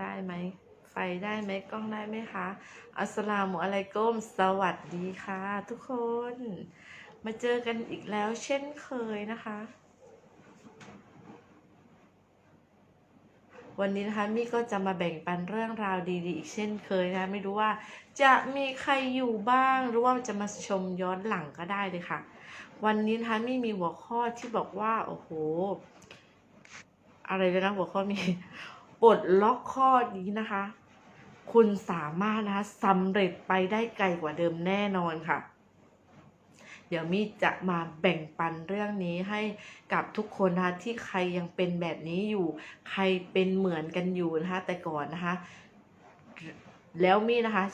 ได้ไหม ไฟได้ไหมกล้องได้ไหมคะอัสสลามุอะลัยกุมสวัสดีค่ะ ทุกคน มาเจอกันอีกแล้วเช่นเคยนะคะ วันนี้นะคะมี่ก็จะมาแบ่งปันเรื่องราวดีๆ อีกเช่นเคยนะคะไม่รู้ว่าจะมีใครอยู่บ้าง หรือว่าจะมาชมย้อนหลังก็ได้เลยค่ะ วันนี้นะคะมี่มีหัวข้อที่บอกว่า โอ้โหอะไรเลยนะหัวข้อมี ปลดล็อกข้อนี้นะคะ คุณสามารถนะคะสำเร็จไปได้ไกลกว่าเดิมแน่นอนค่ะ เดี๋ยวมี่จะมาแบ่งปันเรื่องนี้ให้กับทุกคนนะคะที่ใครยังเป็นแบบนี้อยู่ ใครเป็นเหมือนกันอยู่นะคะแต่ก่อนนะคะแล้วมี่นะคะ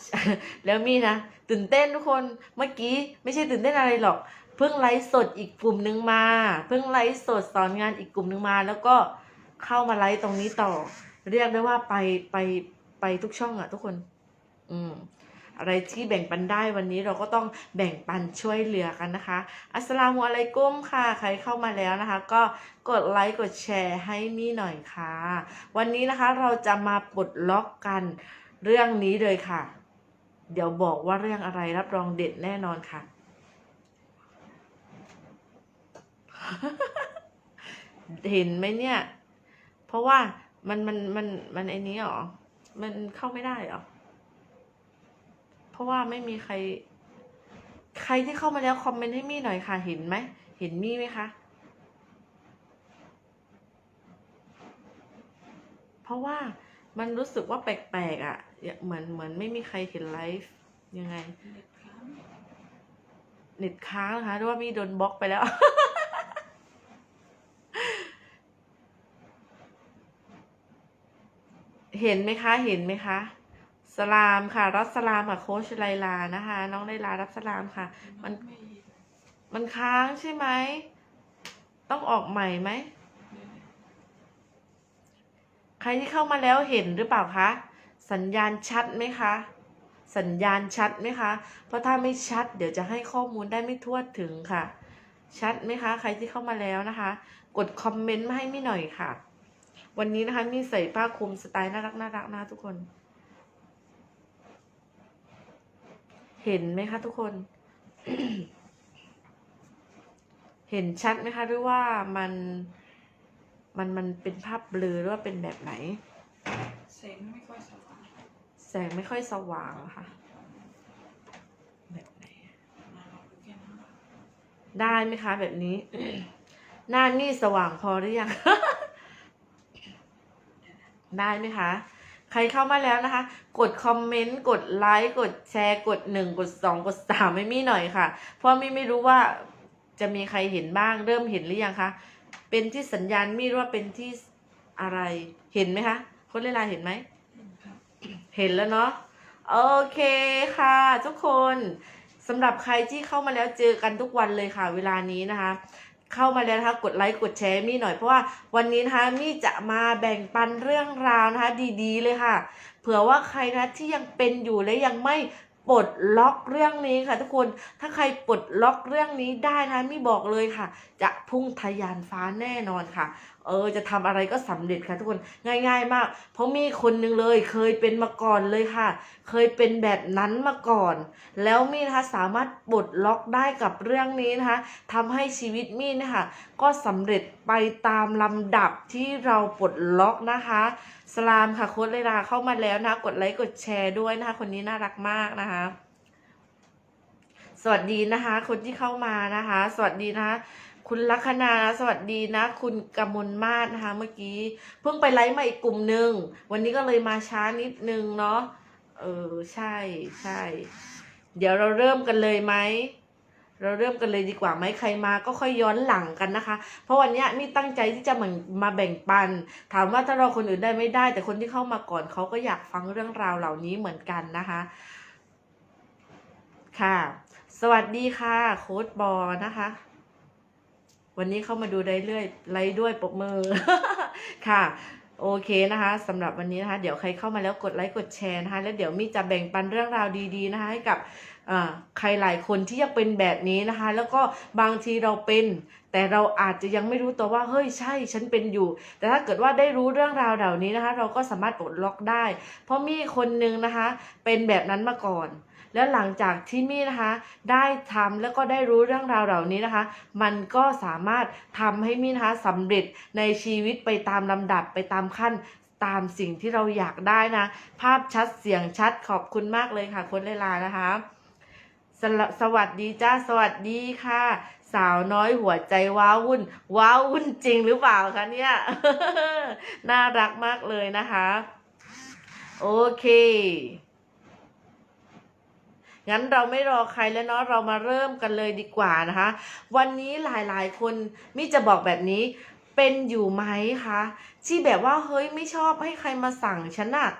แล้วมี่นะ ตื่นเต้นทุกคน เมื่อกี้ไม่ใช่ตื่นเต้นอะไรหรอก เพิ่งไลฟ์สดอีกกลุ่มนึงมา เพิ่งไลฟ์สดสอนงานอีกกลุ่มนึงมา แล้วก็เข้ามาไลฟ์ตรงนี้ต่อ เรียกได้ว่าไปไปไปทุกช่องอะทุกคน อืมอะไรที่แบ่งปันได้วันนี้เราก็ต้องแบ่งปันช่วยเหลือกันนะคะ อัสลามุอะลัยกุมค่ะ ใครเข้ามาแล้วนะคะ ก็กดไลค์กดแชร์ให้มี่หน่อยค่ะ วันนี้นะคะเราจะมาปลดล็อกกันเรื่องนี้เลยค่ะ เดี๋ยวบอกว่าเรื่องอะไรรับรองเด็ดแน่นอนค่ะ เห็นไหมเนี่ย เพราะว่า มันมันมันมันไอ้นี้หรอ มันเข้าไม่ได้หรอ เพราะว่าไม่มีใคร ใครที่เข้ามาแล้วคอมเมนต์ให้มี่หน่อยค่ะ เห็นไหม เห็นมี่ไหมคะ เพราะว่ามันรู้สึกว่าแปลกๆอะ เหมือนเหมือนไม่มีใครเห็นไลฟ์ยังไง เน็ตค้างนะคะหรือว่ามีโดนบล็อกไปแล้ว เห็นไหมคะ เห็นไหมคะ สลามค่ะ รับสลามค่ะโค้ชไลลานะคะ น้องไลลารับสลามค่ะ มัน มันค้างใช่ไหม ต้องออกใหม่ไหม ใครที่เข้ามาแล้วเห็นหรือเปล่าคะ สัญญาณชัดไหมคะ สัญญาณชัดไหมคะ เพราะถ้าไม่ชัด เดี๋ยวจะให้ข้อมูลได้ไม่ทั่วถึงค่ะ ชัดไหมคะ ใครที่เข้ามาแล้วนะคะ กดคอมเมนต์มาให้มี่หน่อยค่ะ วันนี้นะคะมี่ใส่ผ้าคลุมสไตล์น่ารักน่ารักนะทุกคน เห็นไหมคะทุกคน เห็นชัดไหมคะหรือว่ามันมันมันเป็นภาพเบลอหรือว่าเป็นแบบไหน แสงไม่ค่อยสว่างแสงไม่ค่อยสว่างเหรอค่ะ แบบไหนมาเราดูแค่นั้นแหละได้ไหมคะ แบบนี้ หน้านี่สว่างพอหรือยัง ได้ไหมคะ ใครเข้ามาแล้วนะคะ กดคอมเมนต์ กดไลค์ กดแชร์ กดหนึ่งกดสองกดสามไม่มีหน่อยค่ะ เพราะมีไม่รู้ว่าจะมีใครเห็นบ้าง เริ่มเห็นหรือยังคะ เป็นที่สัญญาณมีรู้ว่าเป็นที่อะไร เห็นไหมคะ คนเล่นไลน์เห็นไหมเห็นครับเห็นแล้วเนาะ โอเคค่ะทุกคนสำหรับใครที่เข้ามาแล้วเจอกันทุกวันเลยค่ะ เวลานี้นะคะ เข้ามาแล้วนะคะกดไลค์กดแชร์มี่หน่อยเพราะว่าวันนี้นะคะมี่จะมาแบ่งปันเรื่องราวนะคะดีๆเลยค่ะ เผื่อว่าใครนะที่ยังเป็นอยู่และยังไม่ปลดล็อกเรื่องนี้ค่ะทุกคน ถ้าใครปลดล็อกเรื่องนี้ได้นะมี่บอกเลยค่ะ จะพุ่งทะยานฟ้าแน่นอนค่ะ เออจะทำอะไรก็สำเร็จค่ะทุกคนง่าย ๆ มาก เพราะมีคนหนึ่งเลยเคยเป็นมาก่อนเลยค่ะ เคยเป็นแบบนั้นมาก่อน แล้วมีนะคะสามารถปลดล็อกได้กับเรื่องนี้นะคะทำให้ชีวิตมีนะคะก็สำเร็จไปตามลำดับที่เราปลดล็อกนะคะ สลามค่ะโค้ดเลยลาเข้ามาแล้วนะกดไลค์กดแชร์ด้วยนะคะ คนนี้น่ารักมากนะคะสวัสดีนะคะ คนที่เข้ามานะคะ สวัสดีนะคะ คุณลัคนาสวัสดีนะ คุณกมลมาศนะคะเมื่อกี้ เพิ่งไปไลฟ์มาอีกกลุ่มหนึ่งวันนี้ก็เลยมาช้านิดนึงเนาะเออใช่ใช่ เดี๋ยวเราเริ่มกันเลยไหมเราเริ่มกันเลยดีกว่าไหมใครมาก็ค่อยย้อนหลังกันนะคะ เพราะวันนี้ยนี่ตั้งใจที่จะเหมือนมาแบ่งปัน ถามว่าถ้าเราคนอื่นได้ไม่ได้ แต่คนที่เข้ามาก่อนเขาก็อยากฟังเรื่องราวเหล่านี้เหมือนกันนะคะ ค่ะ สวัสดีค่ะ โค้ดบอนะคะ วันนี้เข้ามาดูได้เรื่อยไลฟ์ด้วยปรบมือค่ะโอเคนะคะสำหรับวันนี้นะคะ เดี๋ยวใครเข้ามาแล้วกดไลค์กดแชร์นะคะ แล้วเดี๋ยวมี่จะแบ่งปันเรื่องราวดีๆนะคะ ให้กับอ่าใครหลายคนที่ยังเป็นแบบนี้นะคะ แล้วก็บางทีเราเป็น แต่เราอาจจะยังไม่รู้ตัวว่าเฮ้ยใช่ฉันเป็นอยู่ แต่ถ้าเกิดว่าได้รู้เรื่องราวเหล่านี้นะคะ เราก็สามารถปลดล็อกได้ เพราะมีคนนึงนะคะ เป็นแบบนั้นมาก่อน แล้วหลังจากที่มี่นะคะได้ทำแล้วก็ได้รู้เรื่องราวเหล่านี้นะคะ มันก็สามารถทำให้มี่นะคะสำเร็จในชีวิตไปตามลำดับไปตามขั้นตามสิ่งที่เราอยากได้นะ ภาพชัดเสียงชัดขอบคุณมากเลยค่ะคนเลลานะคะสสวัสดีจ้าสวัสดีค่ะ สาวน้อยหัวใจว้าวุ่น ว้าวุ่นจริงหรือเปล่าคะเนี่ย น่ารักมากเลยนะคะ โอเค งั้นเราไม่รอใครแล้วเนาะเรามาเริ่มกันเลยดีกว่านะคะ วันนี้หลายๆ คนมิจะบอกแบบนี้เป็นอยู่ไหมคะที่แบบว่าเฮ้ยไม่ชอบให้ใครมาสั่งฉันอะ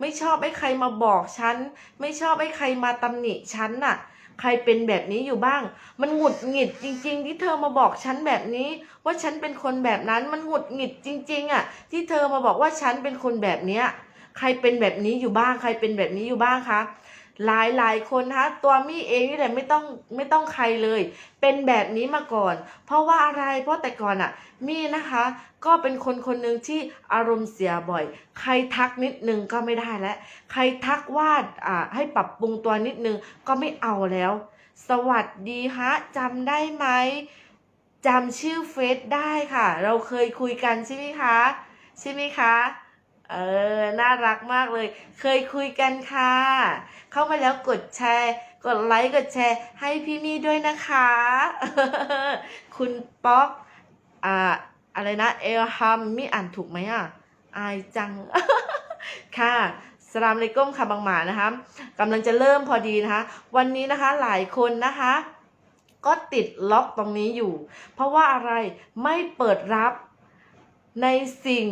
ไม่ชอบให้ใครมาบอกฉัน ไม่ชอบให้ใครมาตำหนิฉันน่ะ ใครเป็นแบบนี้อยู่บ้าง มันหงุดหงิดจริง ๆ ที่เธอมาบอกฉันแบบนี้ ว่าฉันเป็นคนแบบนั้นมันหงุดหงิดจริง ๆ อะ ที่เธอมาบอกว่าฉันเป็นคนแบบเนี้ยใครเป็นแบบนี้อยู่บ้าง ใครเป็นแบบนี้อยู่บ้างคะ หลายหลายคนนะคะตัวมี่เองนี่แหละไม่ต้องไม่ต้องใครเลย เป็นแบบนี้มาก่อน เพราะว่าอะไรเพราะแต่ก่อนอะ่ะมี่นะคะ ก็เป็นคนคนหนึ่งที่อารมณ์เสียบ่อย ใครทักนิดนึงก็ไม่ได้แล้วใครทักว่าอ่าให้ปรับปรุงตัวนิดนึงก็ไม่เอาแล้ว สวัสดีฮะจำได้ไหมจำชื่อเฟซได้ค่ะ เราเคยคุยกันใช่ไหมคะ ใช่ไหมคะ เออ น่ารักมากเลย เคยคุยกันค่ะ เข้ามาแล้วกดแชร์ กดไลค์ กดแชร์ ให้พี่มี่ด้วยนะคะ คุณป๊อก อ่า อะไรนะ เอลฮัมมี่อ่านถูกไหมอะ อายจัง ค่ะสลามเลก้มค่ะบางหมานะคะกำลังจะเริ่มพอดีนะคะ วันนี้นะคะหลายคนนะคะ ก็ติดล็อกตรงนี้อยู่ เพราะว่าอะไรไม่เปิดรับในสิ่ง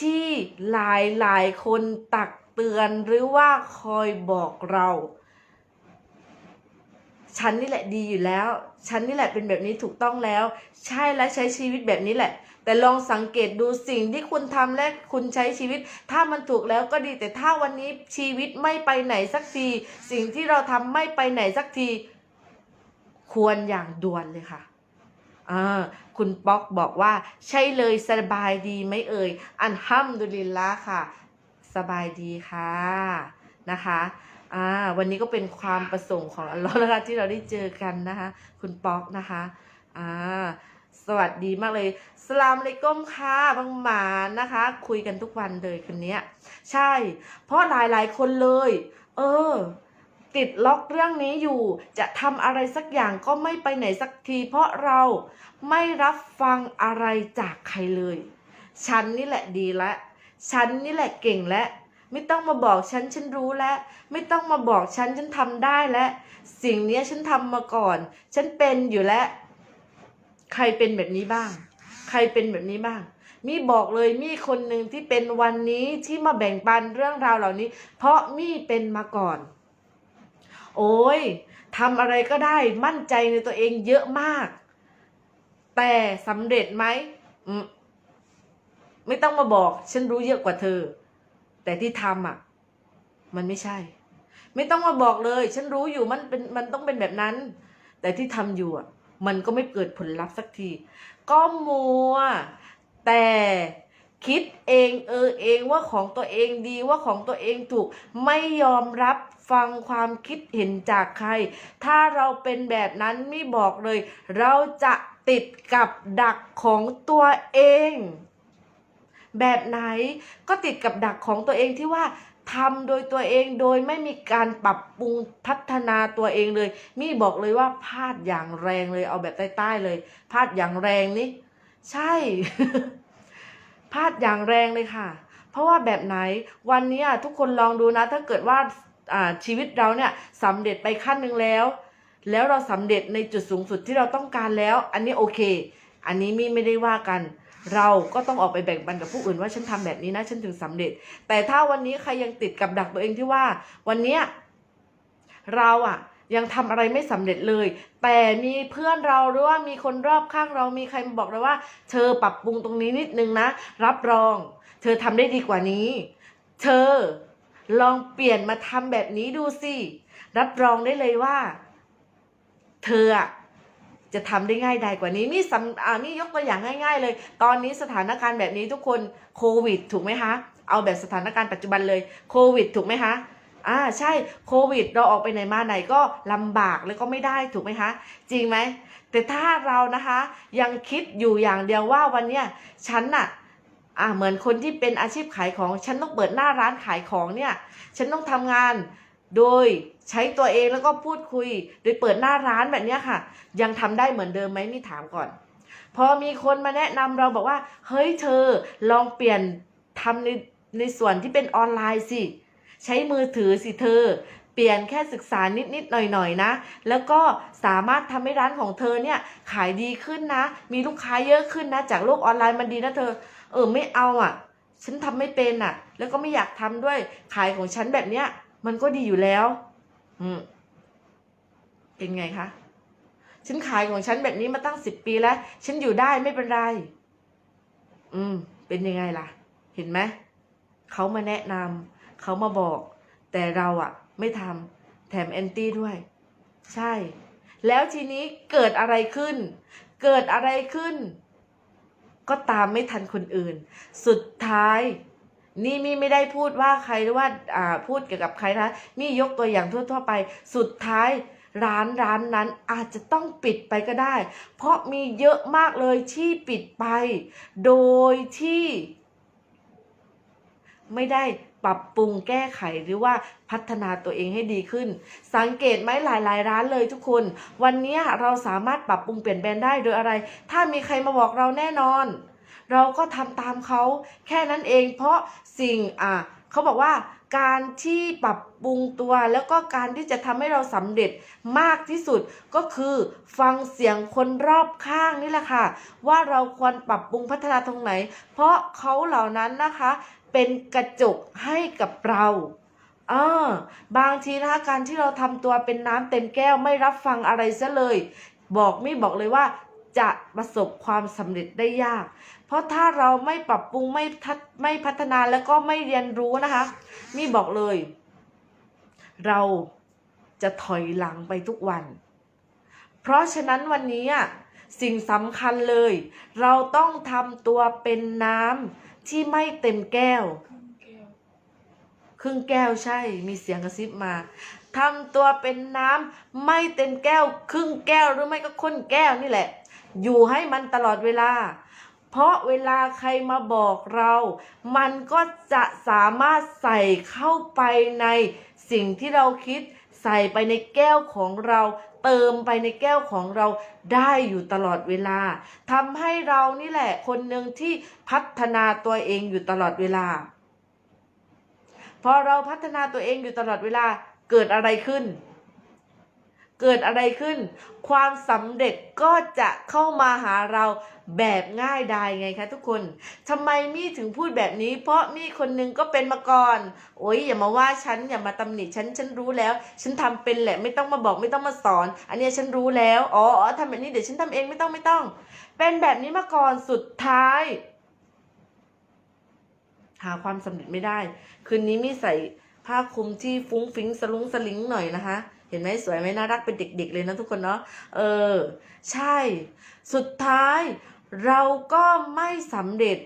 ที่หลายหลายคนตักเตือนหรือว่าคอยบอกเรา ฉันนี่แหละดีอยู่แล้ว ฉันนี่แหละเป็นแบบนี้ถูกต้องแล้ว ใช่และใช้ชีวิตแบบนี้แหละ แต่ลองสังเกตดูสิ่งที่คุณทำและคุณใช้ชีวิต ถ้ามันถูกแล้วก็ดีแต่ถ้าวันนี้ชีวิตไม่ไปไหนสักที สิ่งที่เราทำไม่ไปไหนสักที ควรอย่างด่วนเลยค่ะ อ่าคุณป๊อกบอกว่า ใช่เลยสบายดีไหมเอ่ย อันฮัมดุลิลละค่ะ สบายดีค่ะ นะคะอ่าวันนี้ก็เป็นความประสงค์ของอัลลอฮ์นะคะที่เราได้เจอกันนะคะ คุณป๊อกนะคะอ่าสวัสดีมากเลย สลามเลยก้มค่ะบางหมานะคะ คุยกันทุกวันเลยคนเนี้ยใช่ เพราะหลายๆคนเลย เออ ติดล็อกเรื่องนี้อยู่ จะทำอะไรสักอย่างก็ไม่ไปไหนสักที เพราะเราไม่รับฟังอะไรจากใครเลย ฉันนี่แหละดีแล้วฉันนี่แหละเก่งแล้วไม่ต้องมาบอกฉันฉันรู้แล้ว ไม่ต้องมาบอกฉันฉันทำได้แล้ว สิ่งนี้ฉันทำมาก่อน ฉันเป็นอยู่แล้ว ใครเป็นแบบนี้บ้าง ใครเป็นแบบนี้บ้าง มี่บอกเลยมี่คนหนึ่งที่เป็นวันนี้ที่มาแบ่งปันเรื่องราวเหล่านี้ เพราะมี่เป็นมาก่อน โอ้ยทำอะไรก็ได้มั่นใจในตัวเองเยอะมาก แต่สำเร็จไหมไม่ต้องมาบอก ฉันรู้เยอะกว่าเธอ แต่ที่ทำอะ มันไม่ใช่ ไม่ต้องมาบอกเลย ฉันรู้อยู่มันเป็นมันต้องเป็นแบบนั้น แต่ที่ทำอยู่อะ มันก็ไม่เกิดผลลัพธ์สักที ก็มัวแต่ คิดเองเออเองว่าของตัวเองดีว่าของตัวเองถูก ไม่ยอมรับฟังความคิดเห็นจากใคร ถ้าเราเป็นแบบนั้นไม่บอกเลย เราจะติดกับดักของตัวเอง แบบไหนก็ติดกับดักของตัวเองที่ว่าทำโดยตัวเองโดยไม่มีการปรับปรุงพัฒนาตัวเองเลย มี่บอกเลยว่าพลาดอย่างแรงเลยเอาแบบใต้ๆเลยพลาดอย่างแรงนี่ใช่ พลาดอย่างแรงเลยค่ะ เพราะว่าแบบไหนวันนี้ทุกคนลองดูนะ ถ้าเกิดว่าชีวิตเราเนี่ยสำเร็จไปขั้นหนึ่งแล้ว แล้วเราสำเร็จในจุดสูงสุดที่เราต้องการแล้ว อันนี้โอเค อันนี้มีไม่ได้ว่ากันเราก็ต้องออกไปแบ่งปันกับผู้อื่นว่าฉันทำแบบนี้นะฉันถึงสำเร็จ แต่ถ้าวันนี้ใครยังติดกับดักตัวเองที่ว่า วันเนี้ยเราอะ ยังทำอะไรไม่สำเร็จเลย แต่มีเพื่อนเราหรือว่ามีคนรอบข้างเรามีใครมาบอกเลยว่า เธอปรับปรุงตรงนี้นิดนึงนะ รับรอง เธอทำได้ดีกว่านี้ เธอลองเปลี่ยนมาทำแบบนี้ดูสิรับรองได้เลยว่า เธอจะทำได้ง่ายไดายกว่านี้นี่สำอ่านี่ยกตัวอย่างง่าย ๆ เลย ตอนนี้สถานการณ์แบบนี้ทุกคนโควิด ถูกไหมคะ เอาแบบสถานการณ์ปัจจุบันเลยโควิด ถูกไหมคะ อ่าใช่โควิด เราออกไปไหนมาไหนก็ลำบากแล้วก็ไม่ได้ถูกไหมคะ จริงไหม แต่ถ้าเรานะคะยังคิดอยู่อย่างเดียวว่าวันเนี้ยฉันน่ะอ่าเหมือนคนที่เป็นอาชีพขายของฉันต้องเปิดหน้าร้านขายของเนี่ยฉันต้องทำงานโดยใช้ตัวเองแล้วก็พูดคุย โดยเปิดหน้าร้านแบบเนี้ยค่ะ ยังทำได้เหมือนเดิมไหมนี่ถามก่อน พอมีคนมาแนะนำเราบอกว่า เฮ้ยเธอลองเปลี่ยนทำในในส่วนที่เป็นออนไลน์สิ ใช้มือถือสิเธอ เปลี่ยนแค่ศึกษานิดๆหน่อยๆนะ แล้วก็สามารถทำให้ร้านของเธอเนี่ยขายดีขึ้นนะ มีลูกค้าเยอะขึ้นนะ จากโลกออนไลน์มันดีนะเธอ เออไม่เอาอะ ฉันทำไม่เป็นอะ แล้วก็ไม่อยากทำด้วยขายของฉันแบบเนี้ยมันก็ดีอยู่แล้ว อืมเป็นไงคะฉันขายของฉันแบบนี้มาตั้งสิบปีแล้ว ฉันอยู่ได้ไม่เป็นไร อืม เป็นยังไงล่ะ เห็นไหม เขามาแนะนำ เขามาบอก แต่เราอะไม่ทำแถมแอนตี้ด้วย ใช่ แล้วทีนี้เกิดอะไรขึ้น เกิดอะไรขึ้น ก็ตามไม่ทันคนอื่น สุดท้ายนี่มี่ไม่ได้พูดว่าใครหรือว่าอ่าพูดเกี่ยวกับใครนะมี่ยกตัวอย่างทั่ว ๆ ไป สุดท้ายร้านร้านนั้นอาจจะต้องปิดไปก็ได้ เพราะมีเยอะมากเลยที่ปิดไป โดยที่ ไม่ได้ ปรับปรุงแก้ไขหรือว่าพัฒนาตัวเองให้ดีขึ้น สังเกตไหมหลาย ๆ ร้านเลยทุกคน วันนี้เราสามารถปรับปรุงเปลี่ยนแปลงได้โดยอะไร ถ้ามีใครมาบอกเราแน่นอน เราก็ทำตามเขาแค่นั้นเอง เพราะสิ่งอะเขาบอกว่าการที่ปรับปรุงตัวแล้วก็การที่จะทำให้เราสำเร็จมากที่สุดก็คือฟังเสียงคนรอบข้างนี่แหละค่ะ ว่าเราควรปรับปรุงพัฒนาตรงไหน เพราะเขาเหล่านั้นนะคะ เป็นกระจกให้กับเราเออบางทีนะคะการที่เราทำตัวเป็นน้ำเต็มแก้วไม่รับฟังอะไรซะเลย บอกไม่บอกเลยว่าจะประสบความสำเร็จได้ยาก เพราะถ้าเราไม่ปรับปรุงไม่ทัดไม่พัฒนาแล้วก็ไม่เรียนรู้นะคะ มี่บอกเลย เราจะถอยหลังไปทุกวัน เพราะฉะนั้นวันนี้อะสิ่งสำคัญเลย เราต้องทำตัวเป็นน้ำ ที่ไม่เต็มแก้วครึ่งแก้ว ครึ่งแก้วใช่ มีเสียงกระซิบมาทำตัวเป็นน้ำไม่เต็มแก้ว ครึ่งแก้วหรือไม่ก็ค้นแก้วนี่แหละ อยู่ให้มันตลอดเวลา เพราะเวลาใครมาบอกเรา มันก็จะสามารถใส่เข้าไปในสิ่งที่เราคิด ใส่ไปในแก้วของเรา เติมไปในแก้วของเราได้อยู่ตลอดเวลาทำให้เรานี่แหละคนหนึ่งที่พัฒนาตัวเองอยู่ตลอดเวลา พอเราพัฒนาตัวเองอยู่ตลอดเวลาเกิดอะไรขึ้น เกิดอะไรขึ้น ความสำเร็จก็จะเข้ามาหาเราแบบง่ายดายไงคะทุกคนทำไมมี่ถึงพูดแบบนี้ เพราะมี่คนหนึงก็เป็นมาก่อน โอ๊ยอย่ามาว่าฉันอย่ามาตำหนิฉันฉันรู้แล้ว ฉันทำเป็นแหละไม่ต้องมาบอกไม่ต้องมาสอน อันนี้ฉันรู้แล้วอ๋อทำแบบนี้เดี๋ยวฉันทำเองไม่ต้องไม่ต้อง เป็นแบบนี้มาก่อนสุดท้าย หาความสำเร็จไม่ได้ คืนนี้มี่ใส่ผ้าคลุมที่ฟุ้งฟิ้งสลุงสลิงหน่อยนะคะ เห็นไหมสวยไหมน่ารักเป็นเด็ก ๆ เลยนะทุกคนเนาะเออ ใช่ สุดท้ายเราก็ไม่สำเร็จ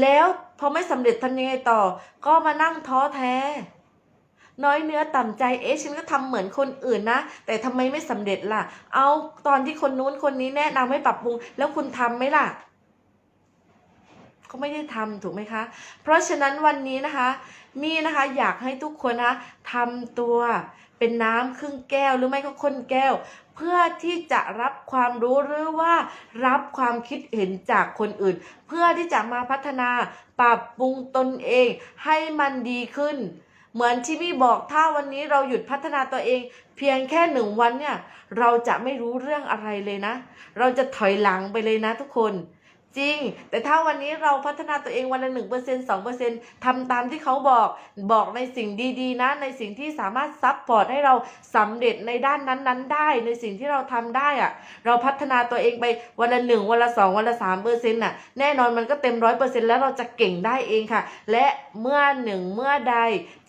แล้วพอไม่สำเร็จทำยังไงต่อ ก็มานั่งท้อแท้ น้อยเนื้อต่ำใจเอ๊ะฉันก็ทำเหมือนคนอื่นนะ แต่ทำไมไม่สำเร็จล่ะ เอาตอนที่คนนู้นคนนี้แนะนำให้ปรับปรุง แล้วคุณทำไหมล่ะก็ไม่ได้ทำถูกไหมคะ เพราะฉะนั้นวันนี้นะคะ มีนะคะอยากให้ทุกคนนะคะทำตัวเป็นน้ำครึ่งแก้วหรือไม่ก็คนแก้ว เพื่อที่จะรับความรู้หรือว่ารับความคิดเห็นจากคนอื่น เพื่อที่จะมาพัฒนาปรับปรุงตนเองให้มันดีขึ้น เหมือนที่มี่บอกถ้าวันนี้เราหยุดพัฒนาตัวเอง เพียงแค่หนึ่งวันเนี่ยเราจะไม่รู้เรื่องอะไรเลยนะ เราจะถอยหลังไปเลยนะทุกคน จริง แต่ถ้าวันนี้เราพัฒนาตัวเองวันละหนึ่งเปอร์เซ็นสองเปอร์เซ็นทำตามที่เขาบอกบอกในสิ่งดีๆนะ ในสิ่งที่สามารถซับพอร์ตให้เราสำเร็จในด้านนั้นๆ ได้ ในสิ่งที่เราทำได้อะเราพัฒนาตัวเองไปวันละหนึ่งวันละสองวันละสามเปอร์เซ็นต์น่ะแน่นอนมันก็เต็มร้อยเปอร์เซ็นต์แล้วเราจะเก่งได้เองค่ะ และเมื่อหนึ่งเมื่อใด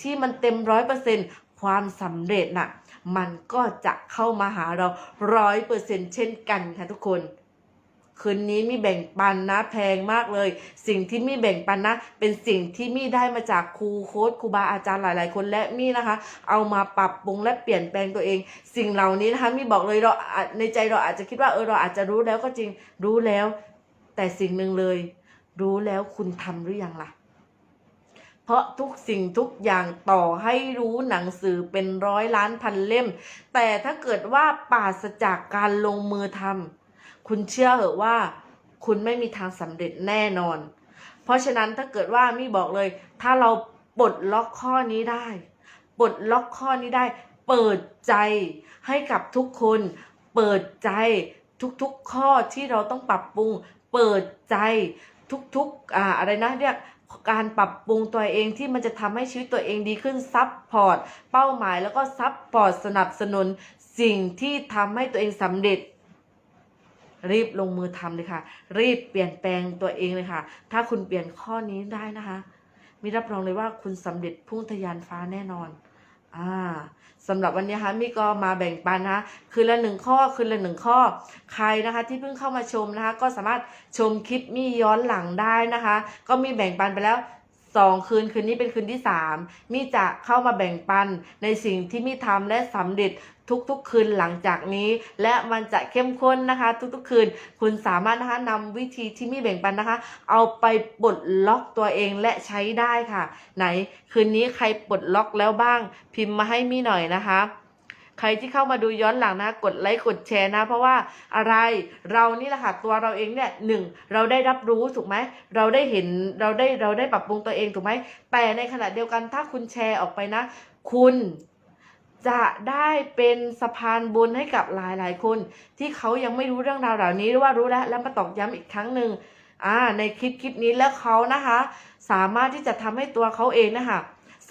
ที่มันเต็มร้อยเปอร์เซ็นต์ความสำเร็จน่ะ มันก็จะเข้ามาหาเราร้อยเปอร์เซ็นต์เช่นกันค่ะทุกคน คืนนี้มีแบ่งปันนะแพงมากเลย สิ่งที่มีแบ่งปันนะ เป็นสิ่งที่มีได้มาจากครูโค้ดครูบาอาจารย์หลาย ๆ คนและมีนะคะ เอามาปรับปรุงและเปลี่ยนแปลงตัวเอง สิ่งเหล่านี้นะคะมีบอกเลยเราในใจเราอาจจะคิดว่าเออเราอาจจะรู้แล้วก็จริงรู้แล้ว แต่สิ่งหนึ่งเลย รู้แล้วคุณทำหรือยังล่ะเพราะทุกสิ่งทุกอย่างต่อให้รู้หนังสือเป็นร้อยล้านพันเล่ม แต่ถ้าเกิดว่าปราศจากการลงมือทำ คุณเชื่อเหอะว่า คุณไม่มีทางสำเร็จแน่นอน เพราะฉะนั้นถ้าเกิดว่ามี่บอกเลย ถ้าเราปลดล็อกข้อนี้ได้ปลดล็อกข้อนี้ได้ เปิดใจให้กับทุกคน เปิดใจทุกๆข้อที่เราต้องปรับปรุง เปิดใจทุกๆอ่าอะไรนะเรียกการปรับปรุงตัวเองที่มันจะทำให้ชีวิตตัวเองดีขึ้นซับพอร์ตเป้าหมายแล้วก็ซับพอร์ตสนับสนุนสิ่งที่ทำให้ตัวเองสำเร็จ รีบลงมือทำเลยค่ะ รีบเปลี่ยนแปลงตัวเองเลยค่ะ ถ้าคุณเปลี่ยนข้อนี้ได้นะคะ มีรับรองเลยว่าคุณสำเร็จพุ่งทะยานฟ้าแน่นอนอ่าสำหรับวันนี้นะคะมี่ก็มาแบ่งปันนะคะคืนละหนึ่งข้อคืนละหนึ่งข้อ ใครนะคะที่เพิ่งเข้ามาชมนะคะ ก็สามารถชมคลิปมี่ย้อนหลังได้นะคะ ก็มีแบ่งปันไปแล้วสองคืนคืนนี้เป็นคืนที่สามมี่จะเข้ามาแบ่งปันในสิ่งที่มี่ทำและสำเร็จ ทุกๆ คืนหลังจากนี้ และมันจะเข้มข้นนะคะ ทุกๆ คืน คุณสามารถนะคะนำวิธีที่มี่แบ่งปันนะคะ เอาไปปลดล็อกตัวเองและใช้ได้ค่ะ ไหนคืนนี้ใครปลดล็อกแล้วบ้าง พิมพ์มาให้มี่หน่อยนะคะใครที่เข้ามาดูย้อนหลังนะกดไลค์กดแชร์นะ เพราะว่าอะไรเรานี่แหละค่ะตัวเราเองเนี่ยหนึ่งเราได้รับรู้ถูกไหมเราได้เห็นเราได้เราได้ปรับปรุงตัวเองถูกไหมแต่ในขณะเดียวกันถ้าคุณแชร์ออกไปนะ คุณ จะได้เป็นสะพานบุญให้กับหลายๆคน ที่เขายังไม่รู้เรื่องราวเหล่านี้หรือว่ารู้แล้วแล้วมาตอกย้ำอีกครั้งหนึ่งอ่าในคลิปคลิปนี้แล้วเขานะคะ สามารถที่จะทำให้ตัวเขาเองนะคะ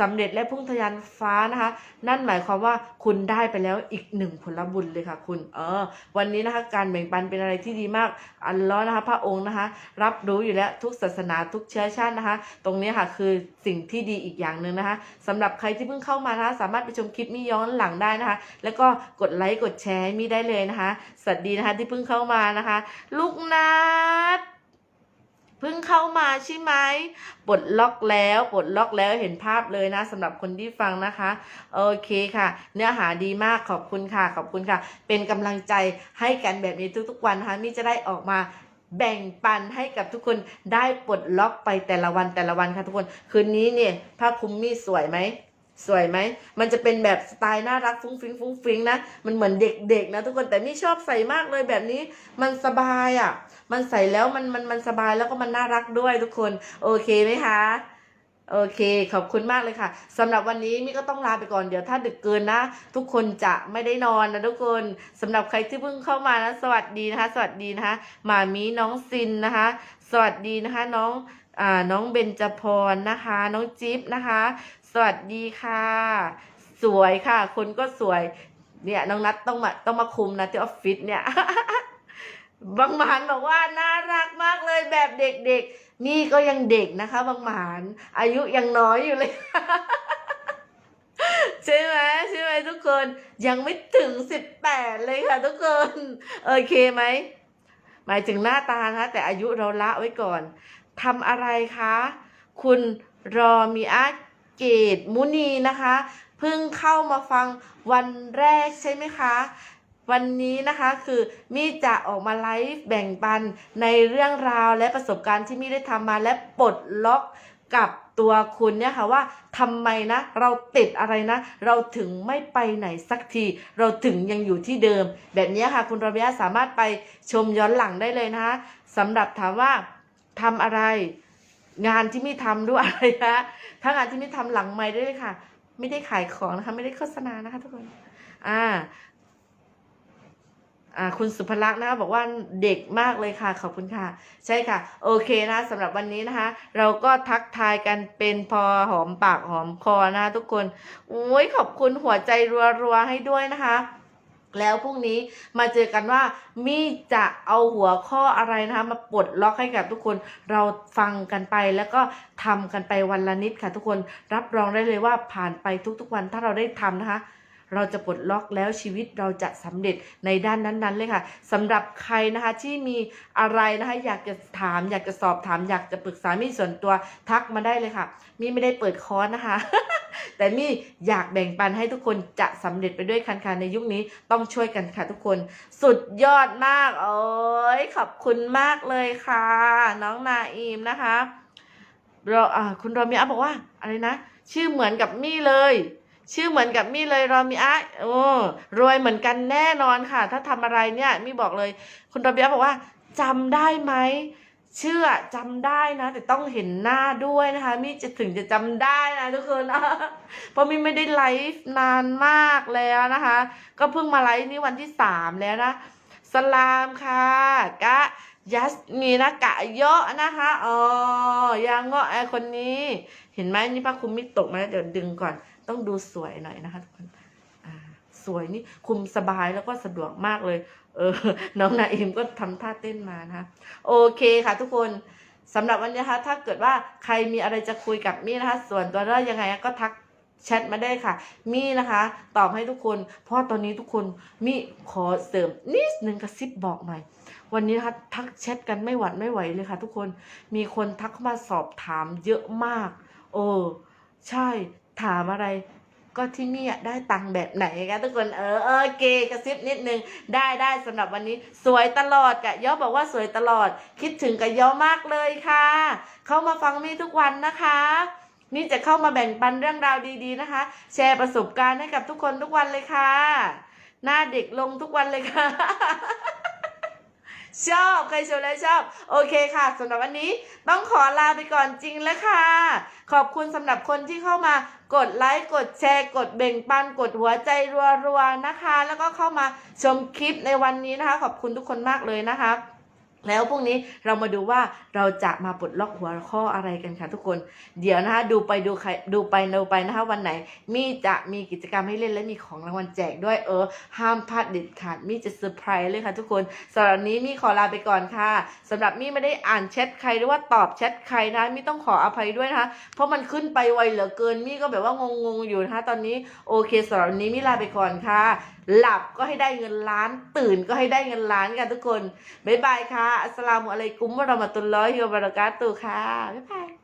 สำเร็จและพุ่งทะยานฟ้านะคะ นั่นหมายความว่าคุณได้ไปแล้วอีกหนึ่งผลบุญเลยค่ะ คุณเออ วันนี้นะคะการแบ่งปันเป็นอะไรที่ดีมาก อันล้อนะคะ พระองค์นะคะ รับรู้อยู่แล้วทุกศาสนาทุกเชื้อชาตินะคะ ตรงนี้ค่ะคือสิ่งที่ดีอีกอย่างหนึ่งนะคะสำหรับใครที่เพิ่งเข้ามานะคะสามารถไปชมคลิปนี้ย้อนหลังได้นะคะ แล้วก็กดไลค์กดแชร์มีได้เลยนะคะ สวัสดีนะคะที่เพิ่งเข้ามานะคะ ลูกนัด พิ่งเข้ามาใช่ไหมปลดล็อกแล้วปลดล็อกแล้วเห็นภาพเลยนะสำหรับคนที่ฟังนะคะ โอเคค่ะ เนื้อหาดีมากขอบคุณค่ะ ขอบคุณค่ะ เป็นกำลังใจให้กันแบบนี้ทุกๆวันนะคะมี่จะได้ออกมาแบ่งปันให้กับทุกคนได้ปลดล็อกไปแต่ละวันแต่ละวันค่ะทุกคน คืนนี้เนี่ยผ้าคลุมมี่สวยไหม สวยไหม มันจะเป็นแบบสไตล์น่ารักฟุ้งฟิ้งฟุ้งฟิ้งนะ มันเหมือนเด็กๆนะทุกคน แต่มี่ชอบใส่มากเลยแบบนี้ มันสบายอะ มันใส่แล้วมันมันมันสบายแล้วก็มันน่ารักด้วยทุกคน โอเคไหมคะโอเค ขอบคุณมากเลยค่ะสำหรับวันนี้มี่ก็ต้องลาไปก่อนเดี๋ยวถ้าดึกเกินนะ ทุกคนจะไม่ได้นอนนะทุกคนสำหรับใครที่เพิ่งเข้ามานะ สวัสดีนะคะ สวัสดีนะคะหมามีน้องซินนะคะ สวัสดีนะคะ น้องอ่าน้องเบญจพรนะคะ น้องจิ๊บนะคะ สวัสดีค่ะ สวยค่ะ คนก็สวย เนี่ยน้องนัทต้องมาต้องมาคุมนะที่ออฟฟิศเนี่ยบางหมานบอกว่าน่ารักมากเลยแบบเด็กๆ นี่ก็ยังเด็กนะคะ บางหมาน อายุยังน้อยอยู่เลย ใช่ไหมใช่ไหมทุกคนยังไม่ถึงสิบแปดเลยค่ะ ทุกคนโอเคไหมหมายถึงหน้าตานะแต่อายุเราละไว้ก่อนทำอะไรคะ คุณรอมีอา เกตมุนีนะคะเพิ่งเข้ามาฟังวันแรกใช่ไหมคะวันนี้นะคะคือมี่จะออกมาไลฟ์แบ่งปันในเรื่องราวและประสบการณ์ที่มี่ได้ทำมาและปลดล็อกกับตัวคุณเนี่ยค่ะว่าทำไมนะ เราติดอะไรนะ เราถึงไม่ไปไหนสักที เราถึงยังอยู่ที่เดิม แบบนี้ค่ะ คุณระเบิยสามารถไปชมย้อนหลังได้เลยนะคะสำหรับถามว่าทำอะไร งานที่มี่ทำด้วยอะไรนะถ้างานที่มี่ทำหลังไม่ได้เลยค่ะ ไม่ได้ขายของนะคะ ไม่ได้โฆษณานะคะทุกคน อ่า อ่า คุณสุภลักษณ์นะคะบอกว่าเด็กมากเลยค่ะ ขอบคุณค่ะ ใช่ค่ะ โอเคนะสำหรับวันนี้นะคะ เราก็ทักทายกันเป็นพอหอมปากหอมคอนะคะทุกคนโอ้ยขอบคุณหัวใจรัวๆให้ด้วยนะคะ แล้วพรุ่งนี้มาเจอกันว่ามี่จะเอาหัวข้ออะไรนะคะมาปลดล็อกให้กับทุกคนเราฟังกันไปแล้วก็ทำกันไปวันละนิดค่ะทุกคนรับรองได้เลยว่าผ่านไปทุกๆวันถ้าเราได้ทำนะคะ เราจะปลดล็อกแล้วชีวิตเราจะสำเร็จในด้านนั้นๆเลยค่ะสำหรับใครนะคะที่มีอะไรนะคะอยากจะถาม อยากจะสอบถาม อยากจะปรึกษามีส่วนตัวทักมาได้เลยค่ะมีไม่ได้เปิดคอร์สนะคะแต่มี่อยากแบ่งปันให้ทุกคนจะสำเร็จไปด้วยกันค่ะในยุคนี้ต้องช่วยกันค่ะทุกคน สุดยอดมาก โอ้ยขอบคุณมากเลยค่ะ น้องนาอีมนะคะเราคุณรอมิอาบอกว่าอะไรนะ ชื่อเหมือนกับมี่เลย ชื่อเหมือนกับมี่เลยรอมิอาโอ้รวยเหมือนกันแน่นอนค่ะ ถ้าทำอะไรเนี่ยมี่บอกเลย คุณรอมิอาบอกว่าจำได้ไหมเชื่อจำได้นะ แต่ต้องเห็นหน้าด้วยนะคะ มี่จะถึงจะจำได้นะทุกคนนะเพราะมี่ไม่ได้ไลฟ์นานมากแล้วนะคะ ก็เพิ่งมาไลฟ์นี่วันที่สามแล้วนะสลามค่ะกะยัสมีนะกะเยอะนะคะอ๋อยังเงาะไอคนนี้ เห็นไหมนี่ผ้าคลุมมิตกมาแล้วเดี๋ยวดึงก่อน ต้องดูสวยหน่อยนะคะทุกคนสวยนี่คุมสบายแล้วก็สะดวกมากเลย เออ น้องนาอิมก็ทำท่าเต้นมานะคะโอเคค่ะ ทุกคนสำหรับวันนี้นะคะ ถ้าเกิดว่าใครมีอะไรจะคุยกับมี่นะคะ ส่วนตัวแล้วยังไงก็ทักแชทมาได้ค่ะ มี่นะคะ ตอบให้ทุกคน เพราะตอนนี้ทุกคนมี่ขอเสริมนิดนึงกระซิบบอกหน่อย วันนี้นะคะทักแชทกันไม่หวัดไม่ไหวเลยค่ะ ทุกคนมีคนทักเข้ามาสอบถามเยอะมากโอ้ใช่ ถามอะไรก็ที่มี่ได้ตังค์แบบไหนกันทุกคนเออเอเกกระซิบนิดนึงได้ได้สำหรับวันนี้ สวยตลอดกะย่อบอกว่าสวยตลอด คิดถึงกะย่อมากเลยค่ะ เข้ามาฟังมี่ทุกวันนะคะ นี่จะเข้ามาแบ่งปันเรื่องราวดีๆนะคะ แชร์ประสบการณ์ให้กับทุกคนทุกวันเลยค่ะ หน้าเด็กลงทุกวันเลยค่ะ ชอบใครชมแล้วชอบ โอเคค่ะสำหรับวันนี้ต้องขอลาไปก่อนจริงแล้วค่ะ ขอบคุณสำหรับคนที่เข้ามากดไลค์กดแชร์กดเบ่งปันกดหัวใจรัวๆนะคะ แล้วก็เข้ามาชมคลิปในวันนี้นะคะ ขอบคุณทุกคนมากเลยนะคะ แล้วพรุ่งนี้เรามาดูว่าเราจะมาปลดล็อกหัวข้ออะไรกันค่ะทุกคน เดี๋ยวนะคะดูไปดูใครดูไปดูไปนะคะวันไหน มีจะมีกิจกรรมให้เล่นและมีของรางวัลแจกด้วยเออห้ามพลาดเด็ดขาดมีจะเซอร์ไพรส์เลยค่ะทุกคนสำหรับนี้มีขอลาไปก่อนค่ะสำหรับมีไม่ได้อ่านแชทใครหรือว่าตอบแชทใครนะมีต้องขออภัยด้วยนะคะเพราะมันขึ้นไปไวเหลือเกินมีก็แบบว่างงๆอยู่นะคะตอนนี้โอเคสำหรับนนี้มีลาไปก่อนค่ะ หลับก็ให้ได้เงินล้าน ตื่นก็ให้ได้เงินล้านกันทุกคน บ๊ายบายค่ะ อัสลามุอะลัยกุมวะเราะมะตุลลอฮิวะบะเราะกาตุฮ์ค่ะ บ๊ายบาย